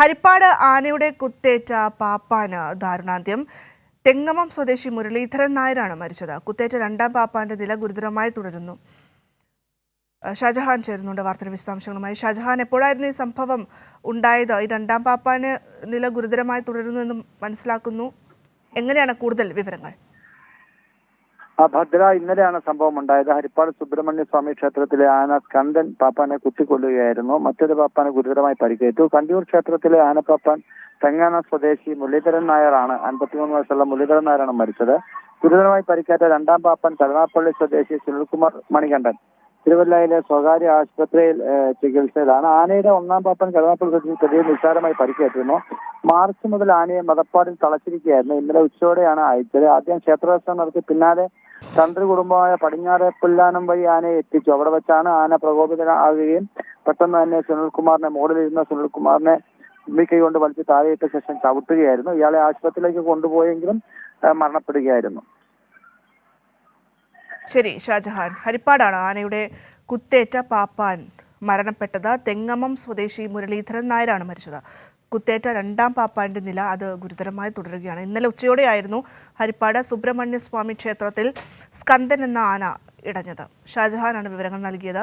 ഹരിപ്പാട് ആനയുടെ കുത്തേറ്റ പാപ്പാന് ദാരുണാന്ത്യം. തെങ്ങമം സ്വദേശി മുരളീധരൻ നായരാണ് മരിച്ചത്. കുത്തേറ്റ രണ്ടാം പാപ്പാന്റെ നില ഗുരുതരമായി തുടരുന്നു. ഷാജഹാൻ ചേരുന്നുണ്ട് വാർത്തയുടെ വിശദാംശങ്ങളുമായി. ഷാജഹാൻ എപ്പോഴായിരുന്നു ഈ സംഭവം ഉണ്ടായത്? ഈ രണ്ടാം പാപ്പാന് നില ഗുരുതരമായി തുടരുന്നു എന്ന് മനസ്സിലാക്കുന്നു. എങ്ങനെയാണ് കൂടുതൽ വിവരങ്ങൾ? ഭദ്ര ഇന്നലെയാണ് സംഭവം ഉണ്ടായത്. ഹരിപ്പാട് സുബ്രഹ്മണ്യ സ്വാമി ക്ഷേത്രത്തിലെ ആന സ്കന്ദൻ പാപ്പാനെ കുത്തിക്കൊല്ലുകയായിരുന്നു. മറ്റൊരു പാപ്പാന് ഗുരുതരമായി പരിക്കേറ്റു. കണ്ടിയൂർ ക്ഷേത്രത്തിലെ ആനപ്പാപ്പാൻ തെങ്ങാന സ്വദേശി മുരളീധരൻ നായരാണ് അൻപത്തിമൂന്ന് വയസ്സുള്ള മുരളീധരൻ നായരാണ് മരിച്ചത്. ഗുരുതരമായി പരിക്കേറ്റ രണ്ടാം പാപ്പൻ കരുണാപ്പള്ളി സ്വദേശി സുനിൽകുമാർ മണികണ്ഠൻ തിരുവല്ലയിലെ സ്വകാര്യ ആശുപത്രിയിൽ ചികിത്സയിലാണ്. ആനയുടെ ഒന്നാം പാപ്പൻ കരുണാപ്പള്ളി സ്വദേശി പ്രതിയെ നിസ്സാരമായി പരിക്കേറ്റിരുന്നു. മാർച്ച് മുതൽ ആനയെ മതപ്പാടിൽ തളച്ചിരിക്കുകയായിരുന്നു. ഇന്നലെ ഉച്ചയോടെയാണ് അയച്ചത്. ആദ്യം ക്ഷേത്രദർശനം നടത്തി പിന്നാലെ തന്ത്രി കുടുംബമായ പടിഞ്ഞാറെ പുല്ലാനം വഴി ആനയെ എത്തിച്ചു. അവിടെ വെച്ചാണ് ആന പ്രകോപിതനാകുകയും പെട്ടെന്ന് തന്നെ സുനിൽകുമാറിനെ മോഡിലിരുന്ന സുനിൽകുമാറിനെ ഉമ്മിക്കൈ കൊണ്ട് വലിച്ച് താഴെയിട്ട ശേഷം ചവിട്ടുകയായിരുന്നു. ഇയാളെ ആശുപത്രിയിലേക്ക് കൊണ്ടുപോയെങ്കിലും മരണപ്പെടുകയായിരുന്നു. ശരി ഷാജഹാൻ. ഹരിപ്പാടാണ്. ആനയുടെ കുത്തേറ്റ പാപ്പാൻ മരണപ്പെട്ടത് തെങ്ങമം സ്വദേശി മുരളീധരൻ നായരാണ് മരിച്ചത്. കുത്തേറ്റ രണ്ടാം പാപ്പാന്റെ നില അത് ഗുരുതരമായി തുടരുകയാണ്. ഇന്നലെ ഉച്ചയോടെയായിരുന്നു ഹരിപ്പാട് സുബ്രഹ്മണ്യ സ്വാമി ക്ഷേത്രത്തിൽ സ്കന്ദൻ എന്ന ആന ഇടഞ്ഞത്. ഷാജഹാനാണ് വിവരങ്ങൾ നൽകിയത്.